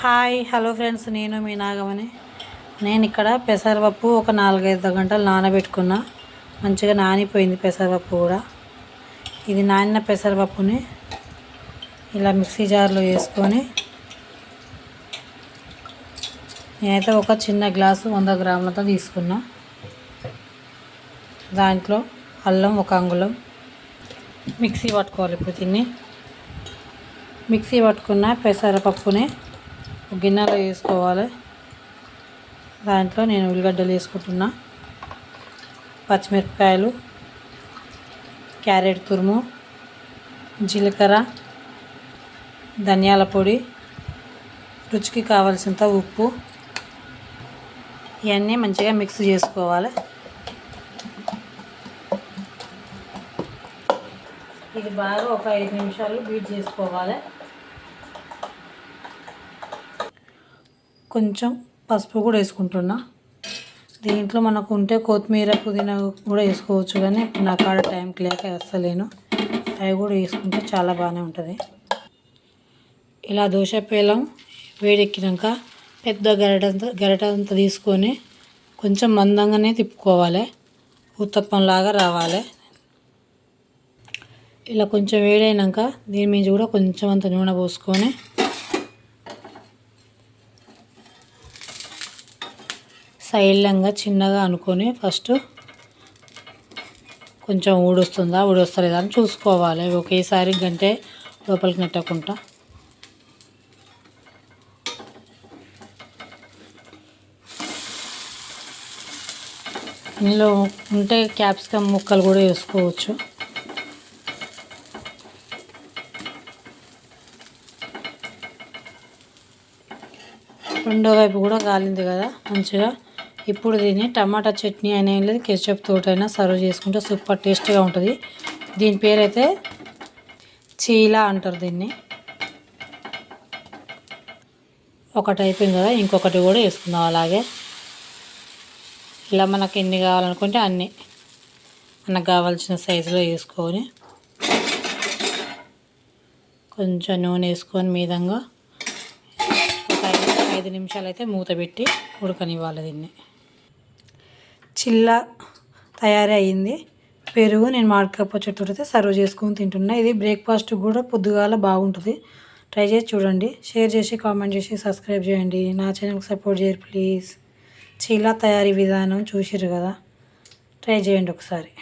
Hi hello friends నేను మీ నాగమని నేను ఇక్కడ పెసరపప్పు ఒక నాలుగైదు గంటలు నానబెట్టుకున్నా. మంచిగా నానిపోయింది పెసరపప్పు కూడా. ఇది నానిన పెసరపప్పుని ఇలా మిక్సీ జార్లో వేసుకొని నేనైతే ఒక చిన్న గ్లాసు వంద గ్రాములతో తీసుకున్నా. దాంట్లో అల్లం ఒక అంగుళం మిక్సీ పట్టుకోవాలి ఇప్పుడు తిని మిక్సీ పట్టుకున్న పెసరపప్పుని గిన్నెలో వేసుకోవాలి. దాంట్లో నేను ఉల్లిగడ్డలు వేసుకుంటున్నా. పచ్చిమిరపకాయలు క్యారెట్ తురుము జీలకర్ర ధనియాల పొడి రుచికి కావాల్సినంత ఉప్పు. ఇవన్నీ మంచిగా మిక్స్ చేసుకోవాలి. ఇది బాగా ఒక ఐదు నిమిషాలు బీట్ చేసుకోవాలి. కొంచెం పసుపు కూడా వేసుకుంటున్నా. దీంట్లో మనకు ఉంటే కొత్తిమీర పుదీనా కూడా వేసుకోవచ్చు కానీ నా కాడ టైంకి లేక వేస్తలేను. అవి కూడా వేసుకుంటే చాలా బాగానే ఉంటుంది. ఇలా దోశ పేలం వేడెక్కినాక పెద్ద గరిటంత గరిటంత తీసుకొని కొంచెం మందంగానే తిప్పుకోవాలి. ఉత్తప్పంలాగా రావాలి. ఇలా కొంచెం వేడైనాక దీని మీద కూడా కొంచెం అంత నూనె పోసుకొని సైలంగా చిన్నగా అనుకొని ఫస్ట్ కొంచెం ఊడొస్తుందా ఊడొస్తలేదా అని చూసుకోవాలి. ఒకేసారి గంటే లోపలికి నెట్టకుండా. ఇందులో ఉంటే క్యాప్సికమ్ ముక్కలు కూడా వేసుకోవచ్చు. రెండో వైపు కూడా కాలింది కదా మంచిగా ఇప్పుడు దీన్ని టమాటా చట్నీ అయినా లేదు కెచప్ తోటైనా సర్వ్ చేసుకుంటే సూపర్ టేస్ట్గా ఉంటుంది. దీని పేరైతే చీలా అంటారు దీన్ని. ఒకటి అయిపోయింది కదా ఇంకొకటి కూడా వేసుకుందాం అలాగే. ఇలా మనకు ఎన్ని కావాలనుకుంటే అన్ని. మనకు కావాల్సిన సైజులో వేసుకొని కొంచెం నూనె వేసుకొని మీదంగా ఒక ఐదు ఐదు నిమిషాలు అయితే మూత పెట్టి ఉడకనివ్వాలి దీన్ని. చిల్ల తయారీ అయింది పెరుగు నేను మాడకపోతే అయితే సర్వ్ చేసుకొని తింటున్నా. ఇది బ్రేక్ఫాస్ట్ కూడా పొద్దుగాల బాగుంటుంది. ట్రై చేసి చూడండి. షేర్ చేసి కామెంట్ చేసి సబ్స్క్రైబ్ చేయండి. నా ఛానల్కి సపోర్ట్ చేయరు ప్లీజ్. చీలా తయారీ విధానం చూసిరు కదా. ట్రై చేయండి ఒకసారి.